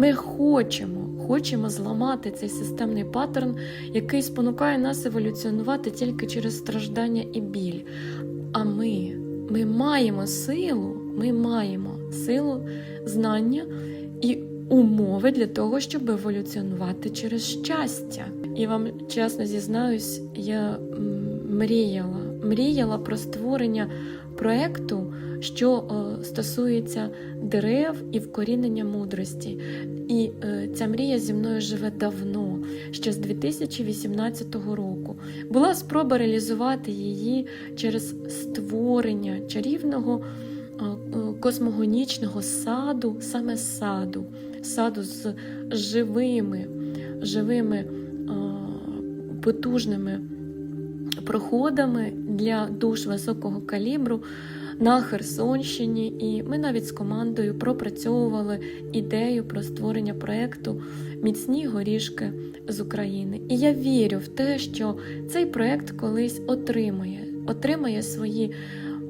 Ми хочемо, хочемо зламати цей системний паттерн, який спонукає нас еволюціонувати тільки через страждання і біль. А ми, ми маємо силу, ми маємо силу, знання і умови для того, щоб еволюціонувати через щастя. І вам чесно зізнаюсь, я мріяла, мріяла про створення проекту, що е, стосується дерев і вкорінення мудрості. І е, ця мрія зі мною живе давно, ще з 2018 року. Була спроба реалізувати її через створення чарівного е, космогонічного саду, саме саду, саду з живими, живими потужними проходами для душ високого калібру на Херсонщині, і ми навіть з командою пропрацьовували ідею про створення проєкту Міцні горішки з України. І я вірю в те, що цей проєкт колись отримає, отримає свої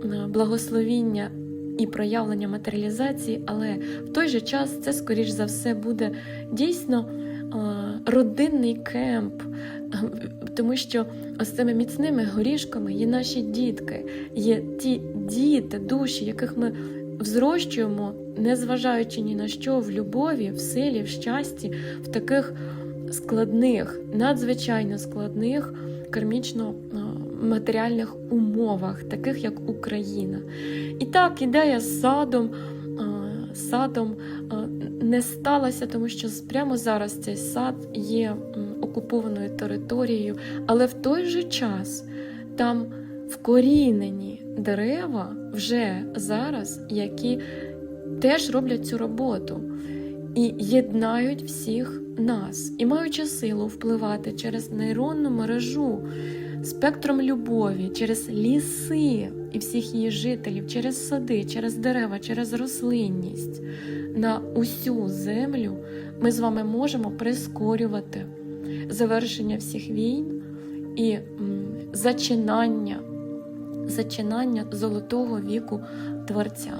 е, благословіння. І проявлення матеріалізації, але в той же час це, скоріш за все, буде дійсно родинний кемп, тому що ось цими міцними горішками є наші дітки, є ті діти, душі, яких ми взрощуємо, незважаючи ні на що, в любові, в силі, в щасті, в таких складних, надзвичайно складних кармічно матеріальних умовах, таких як Україна. І так, ідея з садом. Садом не сталася, тому що прямо зараз цей сад є окупованою територією, але в той же час там вкорінені дерева вже зараз, які теж роблять цю роботу і єднають всіх нас, і маючи силу впливати через нейронну мережу, спектром любові, через ліси і всіх її жителів, через сади, через дерева, через рослинність на усю землю, ми з вами можемо прискорювати завершення всіх війн і зачинання, зачинання золотого віку Творця.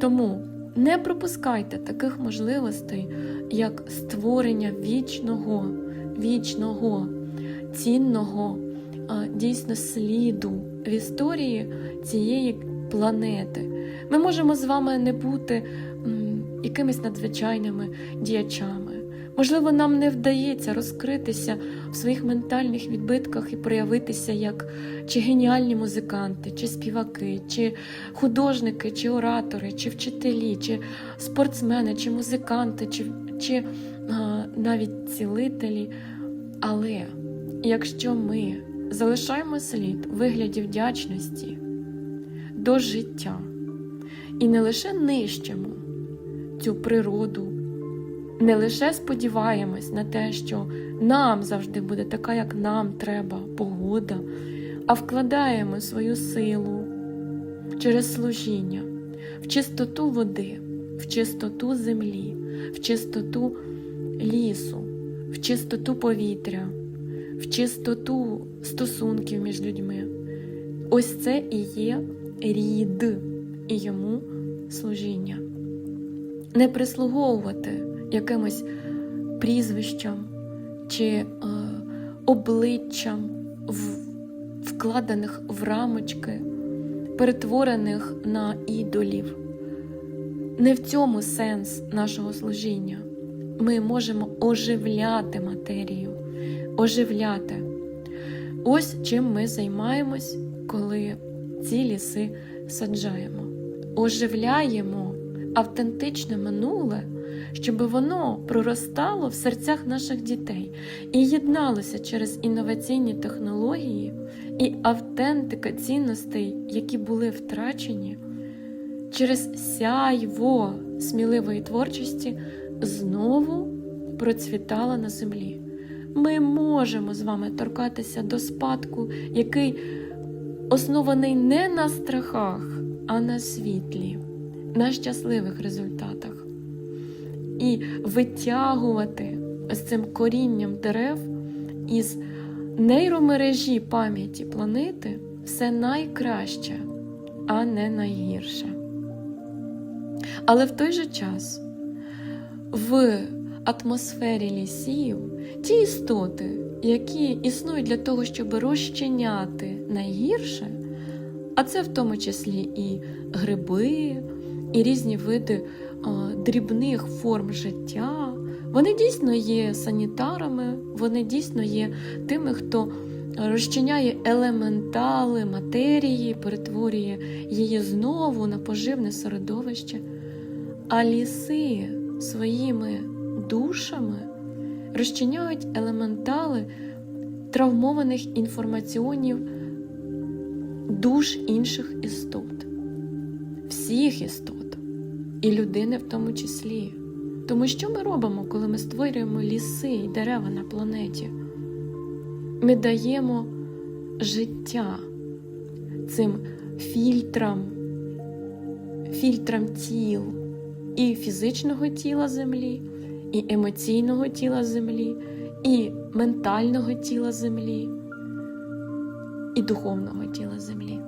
Тому не пропускайте таких можливостей, як створення вічного, вічного, цінного, дійсно сліду в історії цієї планети. Ми можемо з вами не бути якимись надзвичайними діячами. Можливо, нам не вдається розкритися в своїх ментальних відбитках і проявитися як чи геніальні музиканти, чи співаки, чи художники, чи оратори, чи вчителі, чи спортсмени, чи музиканти, чи, чи а, навіть цілителі. Але якщо ми залишаємо слід вигляді вдячності до життя. І не лише нищимо цю природу, не лише сподіваємось на те, що нам завжди буде така, як нам треба, погода, а вкладаємо свою силу через служіння в чистоту води, в чистоту землі, в чистоту лісу, в чистоту повітря, в чистоту стосунків між людьми. Ось це і є рід і йому служіння. Не прислуговувати якимось прізвищам чи е, обличчям, в, вкладених в рамочки, перетворених на ідолів. Не в цьому сенс нашого служіння. Ми можемо оживляти матерію, оживляти. Ось чим ми займаємось, коли ці ліси саджаємо. Оживляємо автентичне минуле, щоб воно проростало в серцях наших дітей і єдналося через інноваційні технології і автентика цінностей, які були втрачені, через сяйво сміливої творчості знову процвітала на землі. Ми можемо з вами торкатися до спадку, який оснований не на страхах, а на світлі, на щасливих результатах. І витягувати з цим корінням дерев із нейромережі пам'яті планети все найкраще, а не найгірше. Але в той же час в атмосфері лісів ті істоти, які існують для того, щоб розчиняти найгірше, а це в тому числі і гриби, і різні види дрібних форм життя. Вони дійсно є санітарами, вони дійсно є тими, хто розчиняє елементали матерії, перетворює її знову на поживне середовище. А ліси своїми душами розчиняють елементали травмованих інформаціонів душ інших істот, всіх істот, і людини в тому числі. Тому що ми робимо, коли ми створюємо ліси і дерева на планеті? Ми даємо життя цим фільтрам, фільтрам тіл і фізичного тіла Землі, і емоційного тіла Землі, і ментального тіла Землі, і духовного тіла Землі.